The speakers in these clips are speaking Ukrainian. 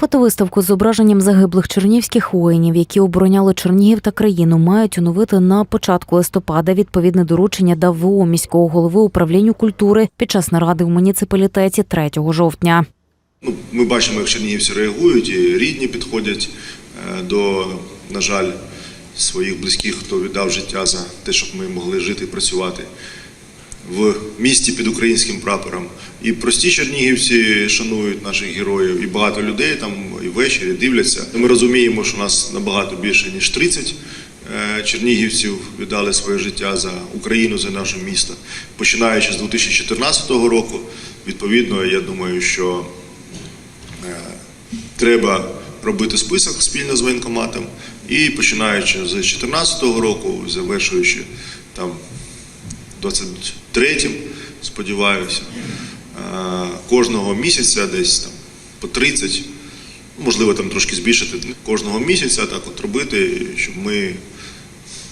Фотовиставку з зображенням загиблих чернівських воїнів, які обороняли Чернігів та країну, мають оновити на початку листопада. Відповідне доручення дав ВО міського голови управлінню культури під час наради в муніципалітеті 3 жовтня. Ну, ми бачимо, як чернігівці реагують, і рідні підходять е, до, на жаль, своїх близьких, хто віддав життя за те, щоб ми могли жити і працювати в місті під українським прапором. І прості чернігівці шанують наших героїв, і багато людей там і ввечері дивляться. Ми розуміємо, що нас набагато більше ніж 30 е, чернігівців віддали своє життя за Україну, за наше місто. Починаючи з 2014 року, відповідно, я думаю, що Е, треба робити список спільно з воєнкоматом і починаючи з 2014 року, завершуючи там 23-м, сподіваюся, е, кожного місяця десь там по 30, можливо, там трошки збільшити кожного місяця, так от робити, щоб ми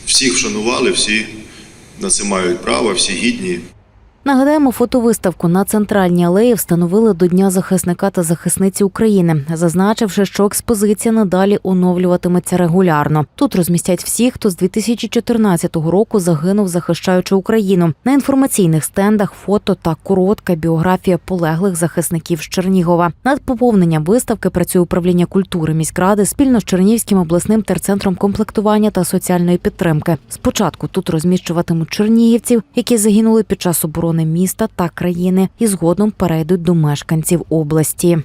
всіх вшанували, всі на це мають право, всі гідні. Нагадаємо, фотовиставку на центральній алеї встановили до Дня захисника та захисниці України, зазначивши, що експозиція надалі оновлюватиметься регулярно. Тут розмістять всіх, хто з 2014 року загинув, захищаючи Україну. На інформаційних стендах фото та коротка біографія полеглих захисників з Чернігова. Над поповненням виставки працює управління культури міськради спільно з Чернігівським обласним терцентром комплектування та соціальної підтримки. Спочатку тут розміщуватимуть чернігівців, які загинули під час оборони міста та країни, і згодом перейдуть до мешканців області.